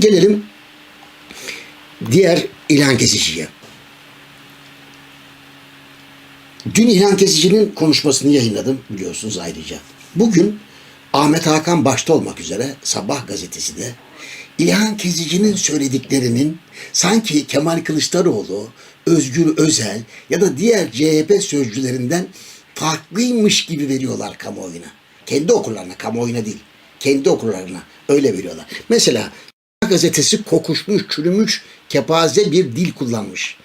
Gelelim diğer ilan kesiciye. Dün ilan kesicinin konuşmasını yayınladım biliyorsunuz ayrıca. Bugün Ahmet Hakan başta olmak üzere Sabah gazetesi de İlhan Kesici'nin söylediklerinin sanki Kemal Kılıçdaroğlu, Özgür Özel ya da diğer CHP sözcülerinden farklıymış gibi veriyorlar kamuoyuna. Kendi okurlarına, kamuoyuna değil. Kendi okurlarına öyle veriyorlar. Mesela gazetesi kokuşmuş, çürümüş, kepaze bir dil kullanmış.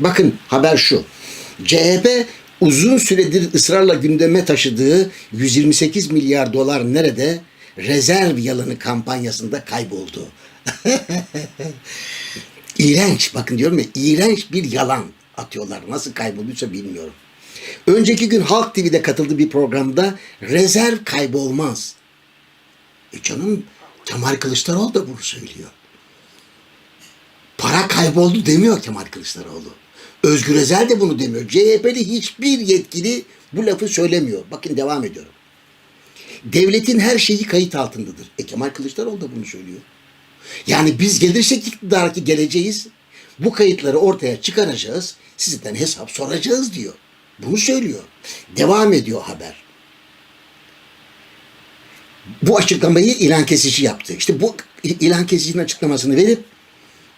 Bakın haber şu. CHP uzun süredir ısrarla gündeme taşıdığı 128 milyar dolar nerede? Rezerv yalanı kampanyasında kayboldu. İğrenç. Bakın diyorum ya iğrenç bir yalan atıyorlar. Nasıl kaybolduysa bilmiyorum. Önceki gün Halk TV'de katıldığı bir programda rezerv kaybolmaz. E canım Kemal Kılıçdaroğlu da bunu söylüyor. Para kayboldu demiyor Kemal Kılıçdaroğlu. Özgür Özel de bunu demiyor. CHP'li hiçbir yetkili bu lafı söylemiyor. Bakın devam ediyorum. Devletin her şeyi kayıt altındadır. E Kemal Kılıçdaroğlu da bunu söylüyor. Yani biz gelirsek iktidara ki geleceğiz. Bu kayıtları ortaya çıkaracağız. Sizden hesap soracağız diyor. Bunu söylüyor. Devam ediyor haber. Bu açıklamayı ilan kesici yaptı. İşte bu ilan kesicinin açıklamasını verip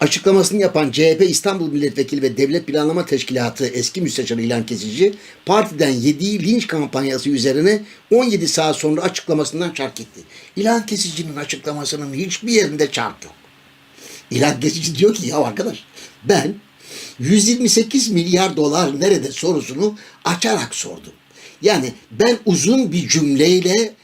açıklamasını yapan CHP İstanbul Milletvekili ve Devlet Planlama Teşkilatı eski müsteşarı ilan kesici partiden yediği linç kampanyası üzerine 17 saat sonra açıklamasından çark etti. İlan kesicinin açıklamasının hiçbir yerinde çark yok. İlan kesici diyor ki ya arkadaş ben 128 milyar dolar nerede sorusunu açarak sordum. Yani ben uzun bir cümleyle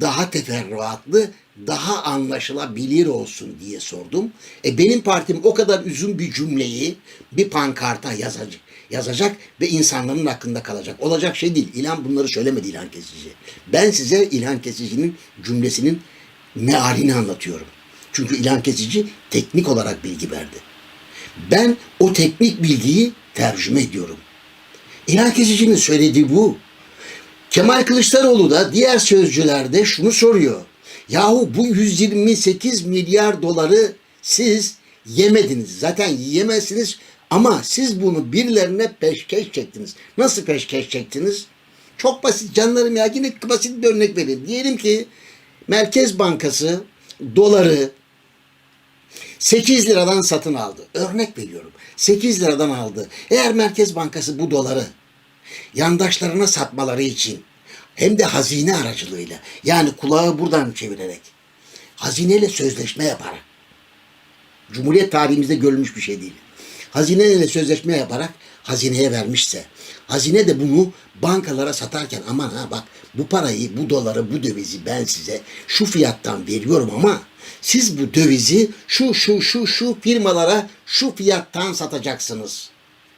daha teferruatlı, daha anlaşılabilir olsun diye sordum. E benim partim o kadar uzun bir cümleyi bir pankarta yazacak, yazacak ve insanların hakkında kalacak. Olacak şey değil. İlhan bunları söylemedi İlhan Kesici. Ben size İlhan Kesici'nin cümlesinin mealini anlatıyorum. Çünkü İlhan Kesici teknik olarak bilgi verdi. Ben o teknik bilgiyi tercüme ediyorum. İlhan Kesici'nin söylediği bu. Kemal Kılıçdaroğlu da diğer sözcülerde şunu soruyor. Yahu bu 128 milyar doları siz yemediniz. Zaten yiyemezsiniz ama siz bunu birilerine peşkeş çektiniz. Nasıl peşkeş çektiniz? Çok basit canlarım ya yine basit bir örnek vereyim. Diyelim ki Merkez Bankası doları 8 liradan satın aldı. Örnek veriyorum. 8 liradan aldı. Eğer Merkez Bankası bu doları yandaşlarına satmaları için. Hem de hazine aracılığıyla. Yani kulağı buradan çevirerek. Hazineyle sözleşme yaparak. Cumhuriyet tarihimizde görülmüş bir şey değil. Hazineyle sözleşme yaparak hazineye vermişse. Hazine de bunu bankalara satarken aman ha bak bu parayı bu doları bu dövizi ben size şu fiyattan veriyorum ama siz bu dövizi şu şu şu şu firmalara şu fiyattan satacaksınız.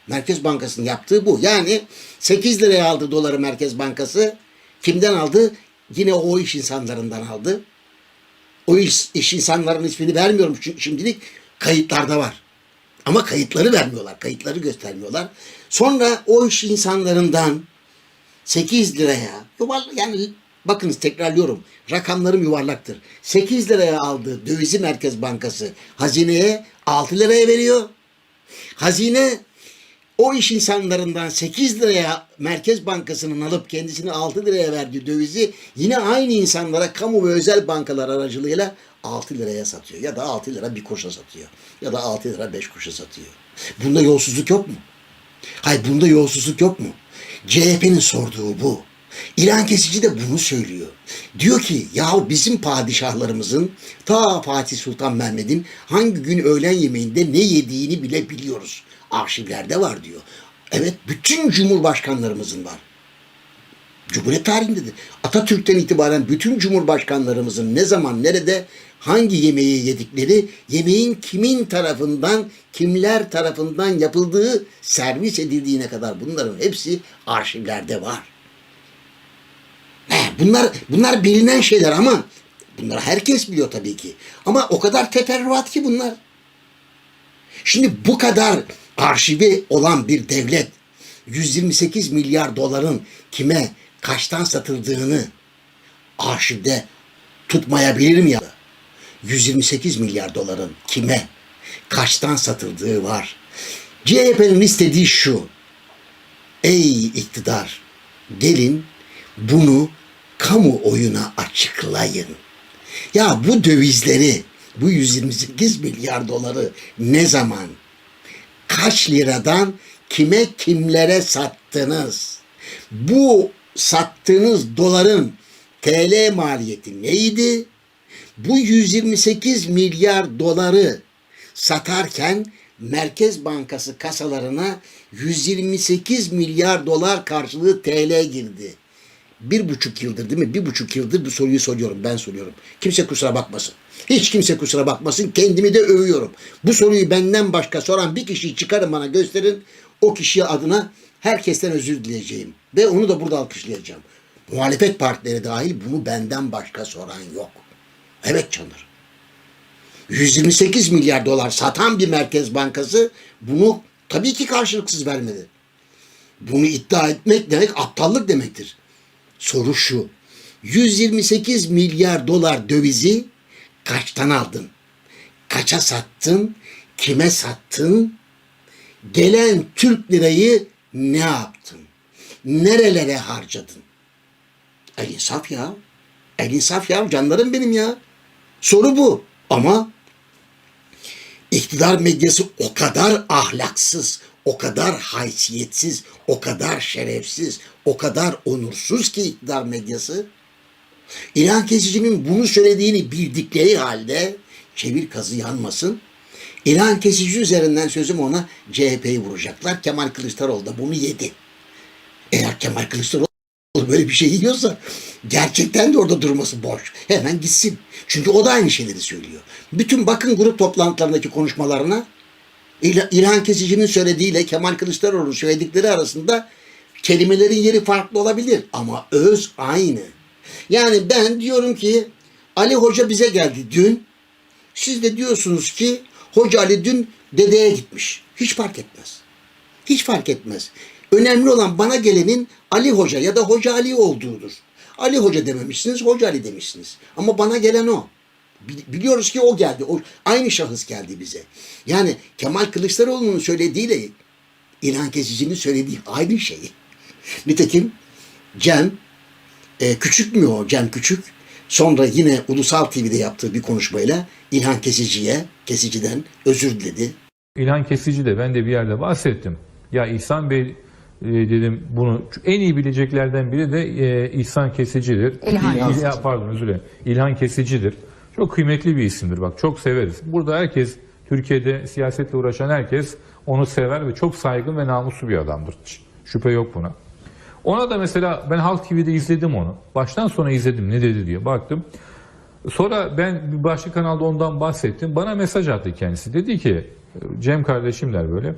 Merkez Bankası'nın yaptığı bu. Yani 8 liraya aldı doları Merkez Bankası. Kimden aldı? Yine o iş insanlarından aldı. O iş, iş insanların ismini vermiyorum çünkü şimdilik kayıtlarda var. Ama kayıtları vermiyorlar. Kayıtları göstermiyorlar. Sonra o iş insanlarından 8 liraya yani bakınız tekrarlıyorum rakamlarım yuvarlaktır. 8 liraya aldığı dövizi Merkez Bankası hazineye 6 liraya veriyor. Hazine o iş insanlarından 8 liraya Merkez Bankası'nın alıp kendisine 6 liraya verdiği dövizi yine aynı insanlara kamu ve özel bankalar aracılığıyla 6 liraya satıyor. Ya da 6 lira bir kuruşa satıyor. Ya da 6 lira 5 kuruşa satıyor. Bunda yolsuzluk yok mu? Hayır bunda yolsuzluk yok mu? CHP'nin sorduğu bu. İlan kesici de bunu söylüyor. Diyor ki ya bizim padişahlarımızın ta Fatih Sultan Mehmet'in hangi gün öğlen yemeğinde ne yediğini bile biliyoruz. Arşivlerde var diyor. Evet bütün cumhurbaşkanlarımızın var. Cumhuriyet tarihindedir. Atatürk'ten itibaren bütün cumhurbaşkanlarımızın ne zaman nerede hangi yemeği yedikleri, yemeğin kimin tarafından, kimler tarafından yapıldığı, servis edildiğine kadar bunların hepsi arşivlerde var. Bunlar bunlar bilinen şeyler ama bunları herkes biliyor tabii ki. Ama o kadar teferruat ki bunlar. Şimdi bu kadar arşivi olan bir devlet 128 milyar doların kime kaçtan satıldığını arşivde tutmayabilir mi ya? 128 milyar doların kime, kaçtan satıldığı var. CHP'nin istediği şu. Ey iktidar, gelin bunu kamuoyuna açıklayın. Ya bu dövizleri, bu 128 milyar doları ne zaman, kaç liradan kime kimlere sattınız? Bu sattığınız doların TL maliyeti neydi? Bu 128 milyar doları satarken Merkez Bankası kasalarına 128 milyar dolar karşılığı TL girdi. Bir buçuk yıldır değil mi? Bir buçuk yıldır bu soruyu soruyorum. Ben soruyorum. Kimse kusura bakmasın. Hiç kimse kusura bakmasın. Kendimi de övüyorum. Bu soruyu benden başka soran bir kişiyi çıkarın bana gösterin. O kişiye adına herkesten özür dileyeceğim. Ve onu da burada alkışlayacağım. Muhalefet partileri dahil bunu benden başka soran yok. Evet canlar. 128 milyar dolar satan bir merkez bankası bunu tabii ki karşılıksız vermedi. Bunu iddia etmek demek aptallık demektir. Soru şu. 128 milyar dolar dövizi kaçtan aldın? Kaça sattın? Kime sattın? Gelen Türk lirayı ne yaptın? Nerelere harcadın? El insaf ya. El insaf ya canlarım benim ya. Soru bu. Ama iktidar medyası o kadar ahlaksız, o kadar haysiyetsiz, o kadar şerefsiz, o kadar onursuz ki iktidar medyası. İlhan Kesici'nin bunu söylediğini bildikleri halde çevir kazı yanmasın. İlhan Kesici üzerinden sözüm ona CHP'yi vuracaklar. Kemal Kılıçdaroğlu da bunu yedi. Eğer Kemal Kılıçdaroğlu böyle bir şey yiyorsa gerçekten de orada durması boş. Hemen gitsin. Çünkü o da aynı şeyleri söylüyor. Bütün bakın grup toplantılarındaki konuşmalarına İl- İlhan Kesici'nin söylediğiyle Kemal Kılıçdaroğlu'nun söyledikleri arasında kelimelerin yeri farklı olabilir ama öz aynı. Yani ben diyorum ki Ali Hoca bize geldi dün. Siz de diyorsunuz ki Hoca Ali dün dedeye gitmiş. Hiç fark etmez. Hiç fark etmez. Önemli olan bana gelenin Ali Hoca ya da Hoca Ali olduğudur. Ali Hoca dememişsiniz, Hoca Ali demişsiniz. Ama bana gelen o. Bi- Biliyoruz ki o geldi. O, aynı şahıs geldi bize. Yani Kemal Kılıçdaroğlu'nun söylediğiyle İlhan Kesici'nin söylediği aynı şey. Nitekim Cem, e, küçük mü o Cem Küçük? Sonra yine Ulusal TV'de yaptığı bir konuşmayla İlhan Kesici'ye, Kesici'den özür diledi. İlhan Kesici de ben de bir yerde bahsettim. Ya İhsan Bey e, dedim bunu en iyi bileceklerden biri de e, İhsan Kesici'dir. İlhan İl- ya, pardon özür dilerim. İlhan Kesici'dir. Çok kıymetli bir isimdir bak çok severiz. Burada herkes Türkiye'de siyasetle uğraşan herkes onu sever ve çok saygın ve namuslu bir adamdır. Hiç Şüphe yok buna. Ona da mesela ben Halk TV'de izledim onu. Baştan sona izledim ne dedi diye baktım. Sonra ben bir başka kanalda ondan bahsettim. Bana mesaj attı kendisi. Dedi ki Cem kardeşim der böyle.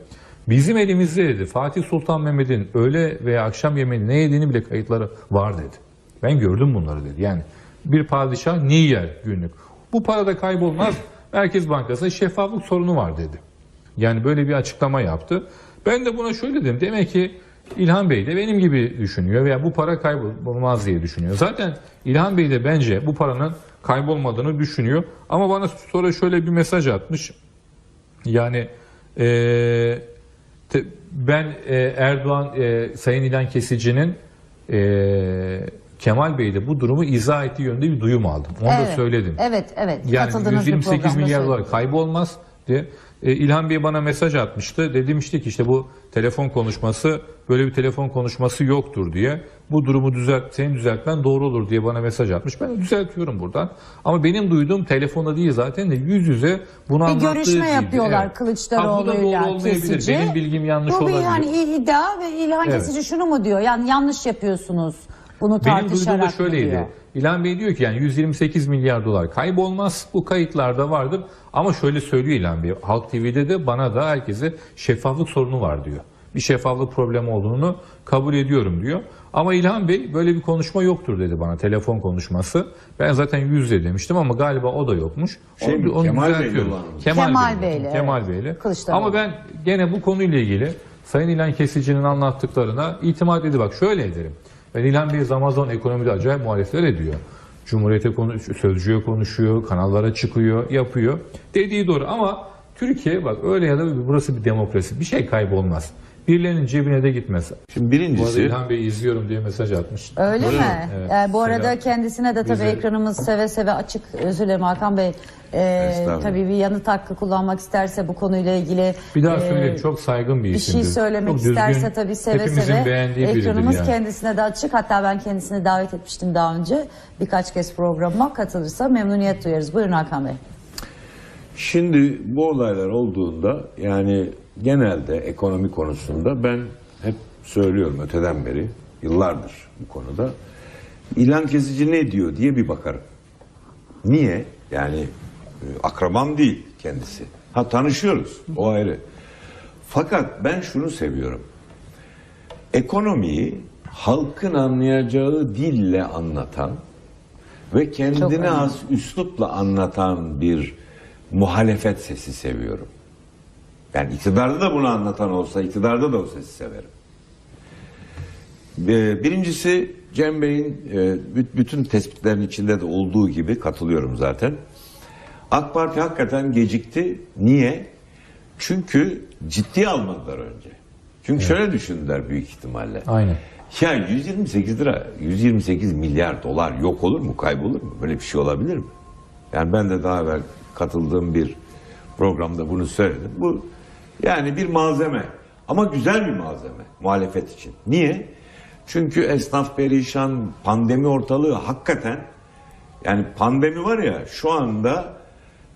Bizim elimizde dedi Fatih Sultan Mehmet'in öğle veya akşam yemeğini ne yediğini bile kayıtları var dedi. Ben gördüm bunları dedi. Yani bir padişah ne yer günlük. Bu para da kaybolmaz. Merkez Bankası'nda şeffaflık sorunu var dedi. Yani böyle bir açıklama yaptı. Ben de buna şöyle dedim. Demek ki İlhan Bey de benim gibi düşünüyor veya bu para kaybolmaz diye düşünüyor. Zaten İlhan Bey de bence bu paranın kaybolmadığını düşünüyor. Ama bana sonra şöyle bir mesaj atmış. Yani eee, te- ben eee, Erdoğan eee, Sayın İlhan Kesici'nin eee, Kemal Bey'de bu durumu izah ettiği yönde bir duyum aldım. Onu da Evet, söyledim. Evet, evet. Yani Katıldığınız bir 128 programda milyar dolar kaybolmaz diye. E, İlhan Bey bana mesaj atmıştı. Demiştik işte bu telefon konuşması böyle bir telefon konuşması yoktur diye. Bu durumu düzelt, senin düzeltmen doğru olur diye bana mesaj atmış. Ben de düzeltiyorum buradan. Ama benim duyduğum telefonda değil zaten de yüz yüze bunu Bir anlattığı görüşme gibi. yapıyorlar Evet. Bu Kılıçdaroğlu'yla. Kesici. Benim bilgim yanlış Bu bir olabilir. yani iddia ve İlhan Evet. Kesici şunu mu diyor? Yani yanlış yapıyorsunuz. Bunu Benim duyduğum da tartışarak şöyleydi. diyor? İlhan Bey diyor ki yani 128 milyar dolar kaybolmaz. Bu kayıtlarda vardır. Ama şöyle söylüyor İlhan Bey. Halk TV'de de bana da herkese şeffaflık sorunu var diyor. Bir şeffaflık problemi olduğunu kabul ediyorum diyor. Ama İlhan Bey böyle bir konuşma yoktur dedi bana telefon konuşması. Ben zaten yüzde demiştim ama galiba o da yokmuş. Şey mi, Kemal Bey'le mı? Kemal Bey'le, Bey'le, Kemal evet. Bey'le. Ama ben gene bu konuyla ilgili Sayın İlhan Kesici'nin anlattıklarına itimat edip bak şöyle ederim. Ben İlhan Bey zaman zaman ekonomide acayip muhalefetler ediyor. Cumhuriyete konuşuyor, sözcüye konuşuyor, kanallara çıkıyor, yapıyor. Dediği doğru ama Türkiye bak öyle ya da burası bir demokrasi. Bir şey kaybolmaz. Birilerinin cebine de gitmez. Şimdi Bu arada birincisi İlhan Bey'i izliyorum diye mesaj atmış. Öyle mi? Evet, Ee, bu arada selam. kendisine de tabii Bize- ekranımız seve seve açık. Özür dilerim Hakan Bey. Ee, Estağfurullah. tabii bir yanıt hakkı kullanmak isterse bu konuyla ilgili. Bir daha e, söyleyeyim çok saygın bir bir isimdir. şey söylemek Çok düzgün, isterse tabii seve hepimizin seve beğendiği biridir ekranımız yani. kendisine de açık. Hatta ben kendisini davet etmiştim daha önce. Birkaç kez programa katılırsa memnuniyet duyarız. Buyurun Hakan Bey. Şimdi bu olaylar olduğunda yani genelde ekonomi konusunda ben hep söylüyorum öteden beri yıllardır bu konuda ilan kesici ne diyor diye bir bakarım. Niye? Yani e, akrabam değil kendisi. Ha tanışıyoruz o ayrı. Fakat ben şunu seviyorum. Ekonomiyi halkın anlayacağı dille anlatan ve kendine az üslupla anlatan bir muhalefet sesi seviyorum. Yani iktidarda da bunu anlatan olsa, iktidarda da o sesi severim. Ee, Birincisi Cem Bey'in e, bü- bütün tespitlerin içinde de olduğu gibi katılıyorum zaten. AK Parti hakikaten gecikti. Niye? Çünkü ciddiye almadılar önce. Çünkü şöyle düşündüler büyük ihtimalle. Aynen. Ya 128 lira, 128 milyar dolar yok olur mu, kaybolur mu? Böyle bir şey olabilir mi? Yani ben de daha evvel katıldığım bir programda bunu söyledim. Bu yani bir malzeme ama güzel bir malzeme muhalefet için. Niye? Çünkü esnaf perişan, pandemi ortalığı hakikaten yani pandemi var ya şu anda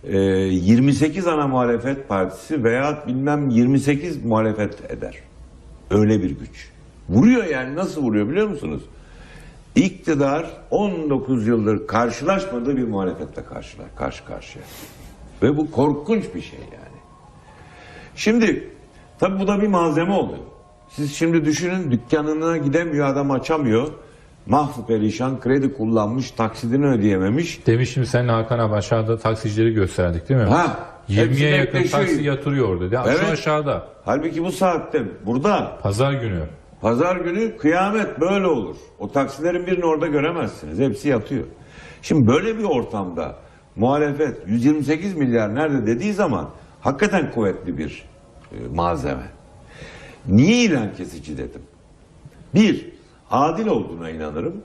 e, 28 ana muhalefet partisi veya bilmem 28 muhalefet eder. Öyle bir güç. Vuruyor yani nasıl vuruyor biliyor musunuz? İktidar 19 yıldır karşılaşmadığı bir muhalefetle karşı karşıya. Ve bu korkunç bir şey yani. Şimdi tabi bu da bir malzeme oluyor. Siz şimdi düşünün dükkanına gidemiyor adam açamıyor. Mahvu perişan kredi kullanmış taksidini ödeyememiş. Demiştim seninle Hakan abi aşağıda taksicileri gösterdik değil mi? Ha, hepsi 20'ye yakın bekleşiyor. taksi yatırıyor orada. Ya Evet. Şu aşağıda. Halbuki bu saatte burada Pazar günü. Pazar günü kıyamet böyle olur. O taksilerin birini orada göremezsiniz. Hepsi yatıyor. Şimdi böyle bir ortamda muhalefet 128 milyar nerede dediği zaman hakikaten kuvvetli bir e, malzeme. Niye ilan kesici dedim? Bir, adil olduğuna inanırım.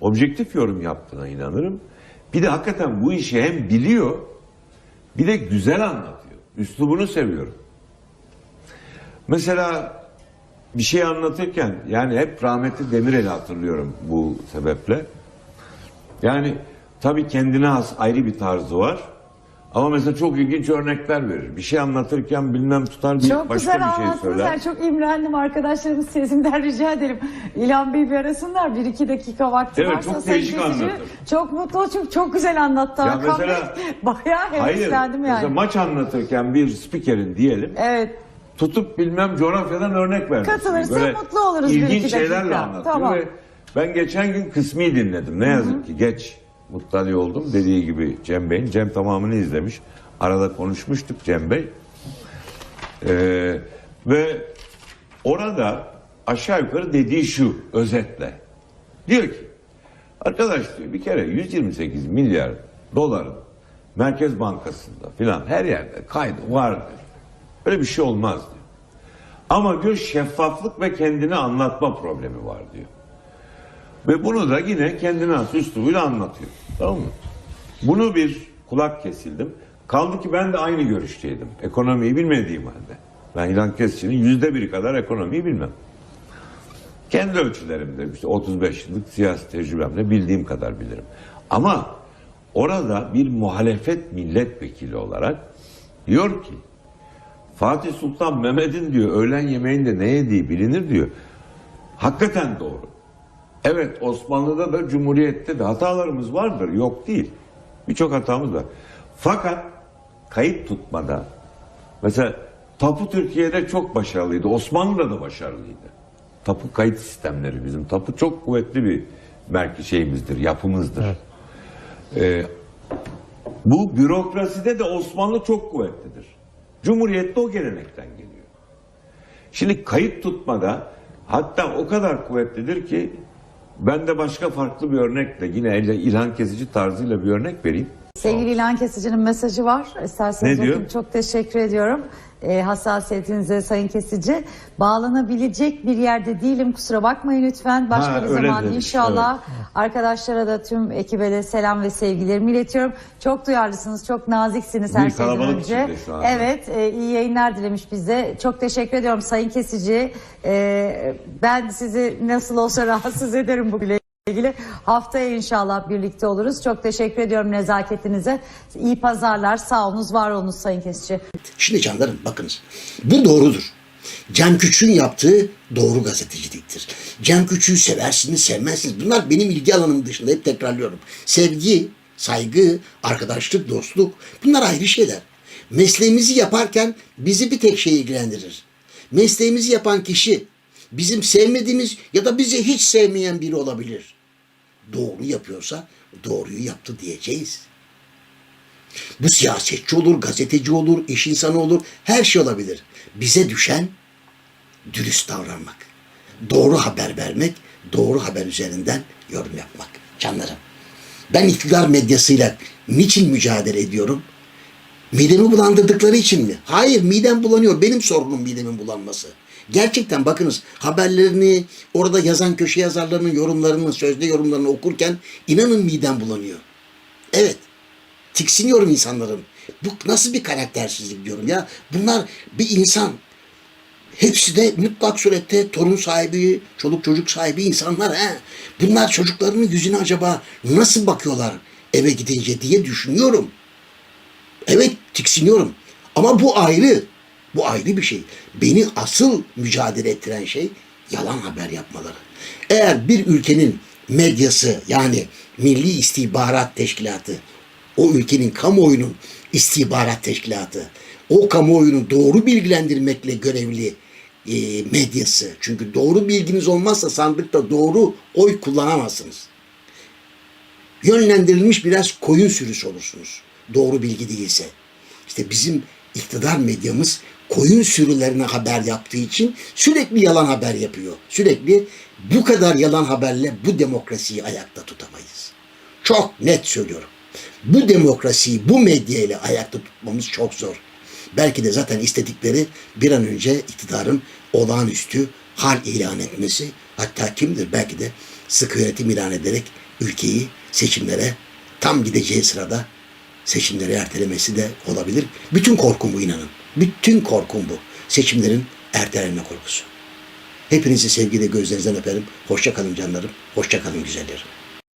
Objektif yorum yaptığına inanırım. Bir de hakikaten bu işi hem biliyor bir de güzel anlatıyor. Üslubunu seviyorum. Mesela bir şey anlatırken yani hep rahmetli Demirel'i hatırlıyorum bu sebeple. Yani tabii kendine has ayrı bir tarzı var. Ama mesela çok ilginç örnekler verir. Bir şey anlatırken bilmem tutar bir Çok başka güzel bir şey anlattınız. söyler. Ben çok imrendim arkadaşlarımız sesimden rica ederim. İlhan Bey bir arasınlar. Bir iki dakika vakti Evet, varsa. çok sayın değişik Kesici. anlatır. Çok mutlu çünkü çok güzel anlattı Ya Hakan mesela- Bey. Bayağı Hayır. heveslendim Mesela yani. maç anlatırken bir spikerin diyelim Evet. tutup bilmem coğrafyadan örnek vermiş. Katılırsa mutlu oluruz bir İlginç iki dakika. şeylerle anlatıyor Tamam. ve ben geçen gün kısmi dinledim. Ne yazık ki geç muttali oldum. Dediği gibi Cem Bey'in. Cem tamamını izlemiş. Arada konuşmuştuk Cem Bey. Ee, ve orada aşağı yukarı dediği şu özetle. Diyor ki arkadaş diyor bir kere 128 milyar doların Merkez Bankası'nda filan her yerde kaydı vardır. Öyle bir şey olmaz diyor. Ama diyor şeffaflık ve kendini anlatma problemi var diyor. Ve bunu da yine kendine has üslubuyla anlatıyor. Tamam mı? Bunu bir kulak kesildim. Kaldı ki ben de aynı görüşteydim. Ekonomiyi bilmediğim halde. Ben İlhan Kesici'nin yüzde biri kadar ekonomiyi bilmem. Kendi ölçülerimde işte 35 yıllık siyasi tecrübemle bildiğim kadar bilirim. Ama orada bir muhalefet milletvekili olarak diyor ki Fatih Sultan Mehmet'in diyor öğlen yemeğinde ne yediği bilinir diyor. Hakikaten doğru. Evet Osmanlı'da da Cumhuriyet'te de hatalarımız vardır. Yok değil. Birçok hatamız var. Fakat kayıt tutmada mesela tapu Türkiye'de çok başarılıydı. Osmanlı'da da başarılıydı. Tapu kayıt sistemleri bizim. Tapu çok kuvvetli bir belki şeyimizdir, yapımızdır. Ee, bu bürokraside de Osmanlı çok kuvvetlidir. Cumhuriyette o gelenekten geliyor. Şimdi kayıt tutmada hatta o kadar kuvvetlidir ki Ben de başka farklı bir örnekle yine ilhan kesici tarzıyla bir örnek vereyim. Sevgili ilan kesicinin mesajı var. İsterseniz Ne diyor? Çok teşekkür ediyorum. E, hassasiyetinize sayın kesici. Bağlanabilecek bir yerde değilim. Kusura bakmayın lütfen. Başka Ha, bir zaman demiş, inşallah. Arkadaşlara da tüm ekibe de selam ve sevgilerimi iletiyorum. Çok duyarlısınız, çok naziksiniz her Bir şeyden kalabalık önce. Evet, e, iyi yayınlar dilemiş bize. Çok teşekkür ediyorum sayın kesici. E, ben sizi nasıl olsa rahatsız ederim bugün ilgili. Haftaya inşallah birlikte oluruz. Çok teşekkür ediyorum nezaketinize. İyi pazarlar. Sağ var olunuz Sayın Kesici. Şimdi canlarım bakınız. Bu doğrudur. Cem Küçük'ün yaptığı doğru gazeteciliktir. Cem Küçük'ü seversiniz, sevmezsiniz. Bunlar benim ilgi alanım dışında hep tekrarlıyorum. Sevgi, saygı, arkadaşlık, dostluk bunlar ayrı şeyler. Mesleğimizi yaparken bizi bir tek şey ilgilendirir. Mesleğimizi yapan kişi bizim sevmediğimiz ya da bizi hiç sevmeyen biri olabilir. Doğru yapıyorsa doğruyu yaptı diyeceğiz. Bu siyasetçi olur, gazeteci olur, iş insanı olur, her şey olabilir. Bize düşen dürüst davranmak. Doğru haber vermek, doğru haber üzerinden yorum yapmak. Canlarım. Ben iktidar medyasıyla niçin mücadele ediyorum? Midemi bulandırdıkları için mi? Hayır midem bulanıyor. Benim sorunum midemin bulanması. Gerçekten bakınız haberlerini orada yazan köşe yazarlarının yorumlarını, sözde yorumlarını okurken inanın midem bulanıyor. Evet. Tiksiniyorum insanların. Bu nasıl bir karaktersizlik diyorum ya. Bunlar bir insan. Hepsi de mutlak surette torun sahibi, çoluk çocuk sahibi insanlar. He. Bunlar çocuklarının yüzüne acaba nasıl bakıyorlar eve gidince diye düşünüyorum. Evet tiksiniyorum. Ama bu ayrı. Bu ayrı bir şey. Beni asıl mücadele ettiren şey yalan haber yapmaları. Eğer bir ülkenin medyası yani Milli İstihbarat Teşkilatı o ülkenin kamuoyunun istihbarat teşkilatı o kamuoyunu doğru bilgilendirmekle görevli e, medyası. Çünkü doğru bilginiz olmazsa sandıkta doğru oy kullanamazsınız yönlendirilmiş biraz koyun sürüsü olursunuz. Doğru bilgi değilse. İşte bizim iktidar medyamız koyun sürülerine haber yaptığı için sürekli yalan haber yapıyor. Sürekli bu kadar yalan haberle bu demokrasiyi ayakta tutamayız. Çok net söylüyorum. Bu demokrasiyi bu medya ile ayakta tutmamız çok zor. Belki de zaten istedikleri bir an önce iktidarın olağanüstü hal ilan etmesi. Hatta kimdir belki de sıkı yönetim ilan ederek ülkeyi seçimlere tam gideceği sırada seçimleri ertelemesi de olabilir. Bütün korkum bu inanın. Bütün korkum bu. Seçimlerin ertelenme korkusu. Hepinizi sevgiyle gözlerinizden öperim. Hoşça kalın canlarım. Hoşça kalın güzellerim.